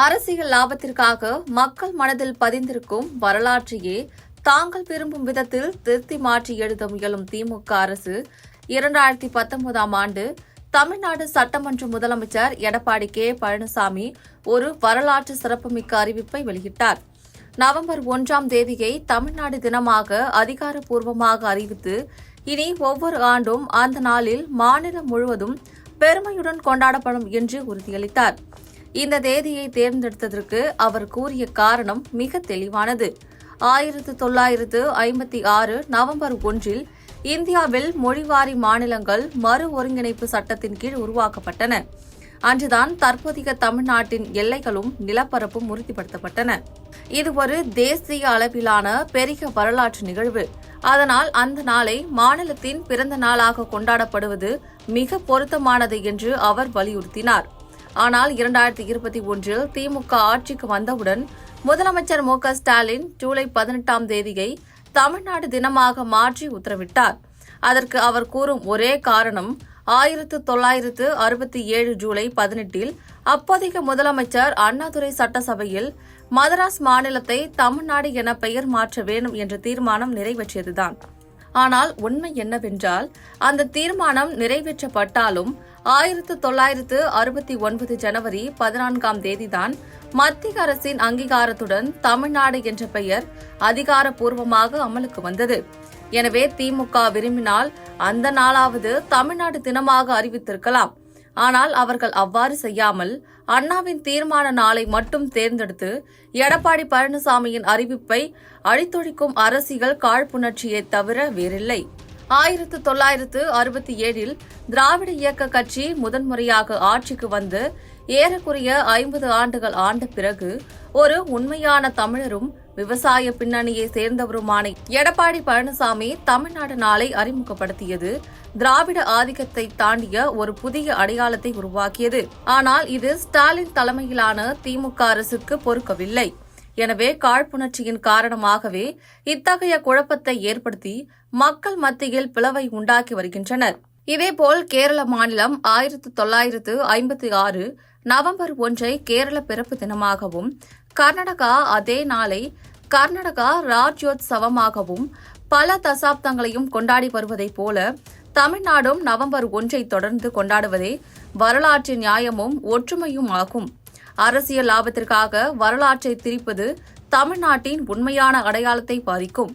அரசியல் லாபத்திற்காக மக்கள் மனதில் பதிந்திருக்கும் வரலாற்றையே தாங்கள் விரும்பும் விதத்தில் திருத்தி மாற்றி எழுத முயலும் திமுக அரசு. இரண்டாயிரத்தி பத்தொன்பதாம் ஆண்டு தமிழ்நாடு சட்டமன்ற முதலமைச்சர் எடப்பாடி கே. பழனிசாமி ஒரு வரலாற்று சிறப்புமிக்க அறிவிப்பை வெளியிட்டார். நவம்பர் ஒன்றாம் தேதியை தமிழ்நாடு தினமாக அதிகாரப்பூர்வமாக அறிவித்து இனி ஒவ்வொரு ஆண்டும் அந்த நாளில் மாநிலம் முழுவதும் பெருமையுடன் கொண்டாடப்படும் என்று உறுதியளித்தார். இந்த தேதியை தேர்ந்தெடுத்ததற்கு அவர் கூறிய காரணம் மிக தெளிவானது. ஆயிரத்து தொள்ளாயிரத்து ஐம்பத்தி ஆறு நவம்பர் ஒன்றில் இந்தியாவில் மொழிவாரி மாநிலங்கள் மறு ஒருங்கிணைப்பு சட்டத்தின் கீழ் உருவாக்கப்பட்டன. அன்றுதான் தற்போதைய தமிழ்நாட்டின் எல்லைகளும் நிலப்பரப்பும் உறுதிப்படுத்தப்பட்டன. இது ஒரு தேசிய அளவிலான பெரிய வரலாற்று நிகழ்வு. அதனால் அந்த நாளை மாநிலத்தின் பிறந்த நாளாக கொண்டாடப்படுவது மிக பொருத்தமானது என்று அவர் வலியுறுத்தினார். ஆனால் இரண்டாயிரத்தி இருபத்தி ஒன்றில் திமுக ஆட்சிக்கு வந்தவுடன் முதலமைச்சர் மு க ஸ்டாலின் ஜூலை பதினெட்டாம் தேதியை தமிழ்நாடு தினமாக மாற்றி உத்தரவிட்டார். அதற்கு அவர் கூறும் ஒரே காரணம் ஆயிரத்து தொள்ளாயிரத்து அறுபத்தி ஏழு ஜூலை பதினெட்டில் அப்போதைய முதலமைச்சர் அண்ணாதுரை சட்டசபையில் மதராஸ் மாநிலத்தை தமிழ்நாடு என பெயர் மாற்ற வேண்டும் என்ற தீர்மானம் நிறைவேற்றியதுதான். ஆனால் உண்மை என்னவென்றால் அந்த தீர்மானம் நிறைவேற்றப்பட்டாலும் ஆயிரத்து தொள்ளாயிரத்து அறுபத்தி ஒன்பது ஜனவரி பதினான்காம் தேதிதான் மத்திய அரசின் அங்கீகாரத்துடன் தமிழ்நாடு என்ற பெயர் அதிகாரப்பூர்வமாக அமலுக்கு வந்தது. எனவே திமுக விரும்பினால் அந்த நாளாவது தமிழ்நாடு தினமாக அறிவித்திருக்கலாம். ஆனால் அவர்கள் அவ்வாறு செய்யாமல் அண்ணாவின் தீர்மான நாளை மட்டும் தேர்ந்தெடுத்து எடப்பாடி பழனிசாமியின் அறிவிப்பை அழித்தொழிக்கும் அரசியல் காழ்ப்புணர்ச்சியை தவிர வேறில்லை. ஆயிரத்து தொள்ளாயிரத்து அறுபத்தி ஏழில் திராவிட இயக்க கட்சி முதன்முறையாக ஆட்சிக்கு வந்து ஏறக்குறைய ஐம்பது ஆண்டுகள் ஆண்ட பிறகு ஒரு உண்மையான தமிழரும் விவசாய பின்னணியை சேர்ந்தவருமான எடப்பாடி பழனிசாமி தமிழ்நாடு நாளை அறிமுகப்படுத்தியது. திராவிட ஆதிக்கத்தை தாண்டிய ஒரு புதிய அடையாளத்தை உருவாக்கியது. ஆனால் இது ஸ்டாலின் தலைமையிலான திமுக அரசுக்கு பொறுக்கவில்லை. எனவே காழ்ப்புணர்ச்சியின் காரணமாகவே இத்தகைய குழப்பத்தை ஏற்படுத்தி மக்கள் மத்தியில் பிளவை உண்டாக்கி வருகின்றனர். இதேபோல் கேரள மாநிலம் ஆயிரத்து தொள்ளாயிரத்து ஐம்பத்தி ஆறு நவம்பர் ஒன்றை கேரள பிறப்பு தினமாகவும் கர்நாடகா அதே நாளை கர்நாடகா ராஜ்யோத்சவமாகவும் பல தசாப்தங்களையும் கொண்டாடி வருவதைப் போல தமிழ்நாடும் நவம்பர் ஒன்றை தொடர்ந்து கொண்டாடுவதே வரலாற்று நியாயமும் ஒற்றுமையும் ஆகும். அரசியல் லாபத்திற்காக வரலாற்றை திரிப்பது தமிழ்நாட்டின் உண்மையான அடையாளத்தை பாதிக்கும்.